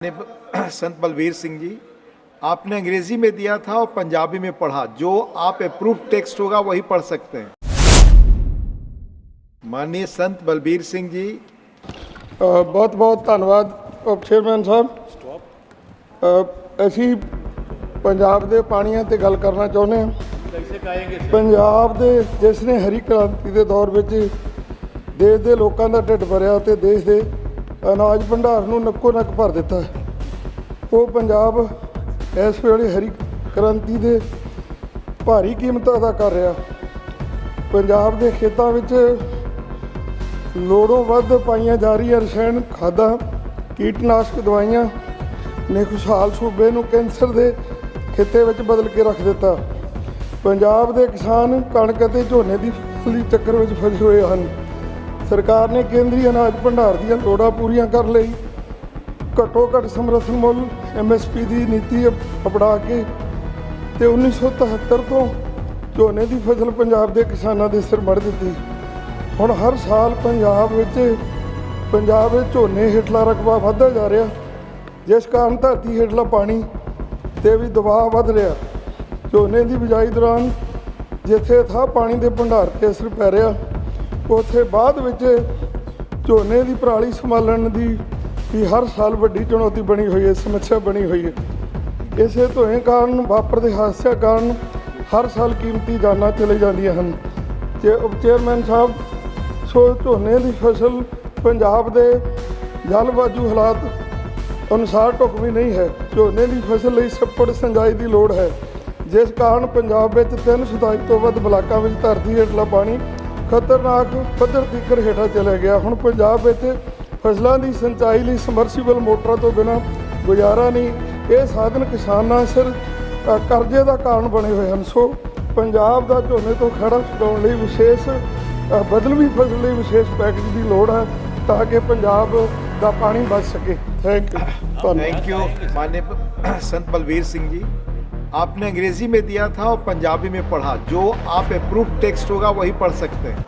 ने संत बलवीर सिंह जी आपने अंग्रेजी में दिया था और पंजाबी में पढ़ा जो आप अप्रूव टेक्स्ट होगा वही पढ़ सकते हैं माननीय संत बलबीर सिंह जी ਬਹੁਤ ਬਹੁਤ ਧੰਨਵਾਦ ਉਪ ਚੇਅਰਮੈਨ ਸਾਹਿਬ ਅ, ਅਸੀਂ ਪੰਜਾਬ ਦੇ ਪਾਣੀਆਂ ਤੇ ਗੱਲ ਕਰਨਾ ਚਾਹੁੰਦੇ ਹਾਂ ਪੰਜਾਬ ਦੇ ਜਿਸ ਨੇ ਹਰੀ ਕ੍ਰਾਂਤੀ ਦੇ ਦੌਰ ਵਿੱਚ ਦੇਸ਼ ਦੇ ਲੋਕਾਂ ਦਾ ਢਿੱਡ ਭਰਿਆ ਤੇ ਦੇਸ਼ ਦੇ ਅਨਾਜ ਭੰਡਾਰ ਨੂੰ ਨੱਕੋ ਨੱਕ ਭਰ ਦਿੱਤਾ ਉਹ ਪੰਜਾਬ ਇਸ ਵੇਲੇ ਹਰੀ ਕ੍ਰਾਂਤੀ ਦੇ ਭਾਰੀ ਕੀਮਤ ਅਦਾ ਕਰ ਰਿਹਾ। ਪੰਜਾਬ ਦੇ ਖੇਤਾਂ ਵਿੱਚ ਲੋੜੋਂ ਵੱਧ ਪਾਈਆਂ ਜਾ ਰਹੀਆਂ ਰਸਾਇਣ ਖਾਦਾਂ, ਕੀਟਨਾਸ਼ਕ ਦਵਾਈਆਂ ਨੇ ਖੁਸ਼ਹਾਲ ਸੂਬੇ ਨੂੰ ਕੈਂਸਰ ਦੇ ਖਿੱਤੇ ਵਿੱਚ ਬਦਲ ਕੇ ਰੱਖ ਦਿੱਤਾ। ਪੰਜਾਬ ਦੇ ਕਿਸਾਨ ਕਣਕ ਅਤੇ ਝੋਨੇ ਦੀ ਫਸਲੀ ਚੱਕਰ ਵਿੱਚ ਫਸੇ ਹੋਏ ਹਨ। ਸਰਕਾਰ ਨੇ ਕੇਂਦਰੀ ਅਨਾਜ ਭੰਡਾਰ ਦੀਆਂ ਲੋੜਾਂ ਪੂਰੀਆਂ ਕਰਨ ਲਈ। ਘੱਟੋ ਘੱਟ ਸਮਰਥਨ ਮੁੱਲ ਐਮਐਸਪੀ ਦੀ ਨੀਤੀ ਅਪ- ਅਪਣਾ ਕੇ ਤੇ 1973 ਤੋਂ ਝੋਨੇ ਦੀ ਫਸਲ ਪੰਜਾਬ ਦੇ ਕਿਸਾਨਾਂ ਦੇ ਸਿਰ ਮੜ ਦਿੱਤੀ। ਹੁਣ ਹਰ ਸਾਲ ਪੰਜਾਬ ਵਿੱਚ ਪੰਜਾਬ ਵਿੱਚ ਝੋਨੇ ਹੇਠਲਾ ਰਕਬਾ ਵੱਧਦਾ ਜਾ ਰਿਹਾ। ਜਿਸ ਕਾਰਨ ਧਰਤੀ ਹੇਠਲਾ ਪਾਣੀ ਤੇ ਵੀ ਦਬਾਅ ਵੱਧ ਰਿਹਾ। ਝੋਨੇ ਦੀ ਬਿਜਾਈ ਦੌਰਾਨ ਜਿੱਥੇ ਥਾਂ ਪਾਣੀ ਦੇ ਭੰਡਾਰ ਤੇ ਅਸਰ ਪੈ ਰਿਹਾ ਉੱਥੇ ਬਾਅਦ ਵਿੱਚ ਝੋਨੇ ਦੀ ਪਰਾਲੀ ਸੰਭਾਲਣ ਦੀ ਵੀ ਹਰ ਸਾਲ ਵੱਡੀ ਚੁਣੌਤੀ ਬਣੀ ਹੋਈ ਹੈ, ਸਮੱਸਿਆ ਬਣੀ ਹੋਈ ਹੈ। ਇਸੇ ਧੋਏ ਕਾਰਨ, ਵਾਪਰਦੇ ਹਾਦਸਿਆਂ ਕਾਰਨ ਹਰ ਸਾਲ ਕੀਮਤੀ ਜਾਨਾਂ ਚਲੇ ਜਾਂਦੀਆਂ ਹਨ। ਤੇ ਚੇਅਰਮੈਨ ਸਾਹਿਬ, ਸੋ ਝੋਨੇ ਦੀ ਫਸਲ ਪੰਜਾਬ ਦੇ ਜਲਵਾਯੂ ਹਾਲਾਤ ਅਨੁਸਾਰ ਢੁਕਵੀਂ ਨਹੀਂ ਹੈ। ਝੋਨੇ ਦੀ ਫਸਲ ਲਈ ਸੱਪੜ ਸਿੰਜਾਈ ਦੀ ਲੋੜ ਹੈ। ਜਿਸ ਕਾਰਨ ਪੰਜਾਬ ਵਿੱਚ 327 ਤੋਂ ਵੱਧ ਬਲਾਕਾਂ ਵਿੱਚ ਧਰਤੀ ਹੇਠਲਾ ਪਾਣੀ ਖਤਰਨਾਕ ਪੱਧਰ ਤੀਕਰ ਹੇਠਾਂ ਚਲਾ ਗਿਆ। ਹੁਣ ਪੰਜਾਬ ਵਿੱਚ ਫਸਲਾਂ ਦੀ ਸਿੰਚਾਈ ਲਈ ਸਮਰਸੀਬਲ ਮੋਟਰਾਂ ਤੋਂ ਬਿਨਾਂ ਗੁਜ਼ਾਰਾ ਨਹੀਂ। ਇਹ ਸਾਧਨ ਕਿਸਾਨਾਂ ਸਿਰ ਕਰਜ਼ੇ ਦਾ ਕਾਰਨ ਬਣੇ ਹੋਏ ਹਨ। ਸੋ ਪੰਜਾਬ ਦਾ ਝੋਨੇ ਤੋਂ ਖੜਾ ਛਡਾਉਣ ਲਈ ਵਿਸ਼ੇਸ਼ ਬਦਲਵੀਂ ਫਸਲ ਲਈ ਵਿਸ਼ੇਸ਼ ਪੈਕੇਜ ਦੀ ਲੋੜ ਹੈ ਤਾਂ ਕਿ ਪੰਜਾਬ ਦਾ ਪਾਣੀ ਬਚ ਸਕੇ। ਥੈਂਕ ਯੂ ਥੈਂਕ ਯੂ ਮਾਨਯ ਸੰਤ ਬਲਵੀਰ ਸਿੰਘ ਜੀ। आपने अंग्रेजी में दिया था और पंजाबी में पढ़ा जो आप अप्रूव टेक्स्ट होगा वही पढ़ सकते हैं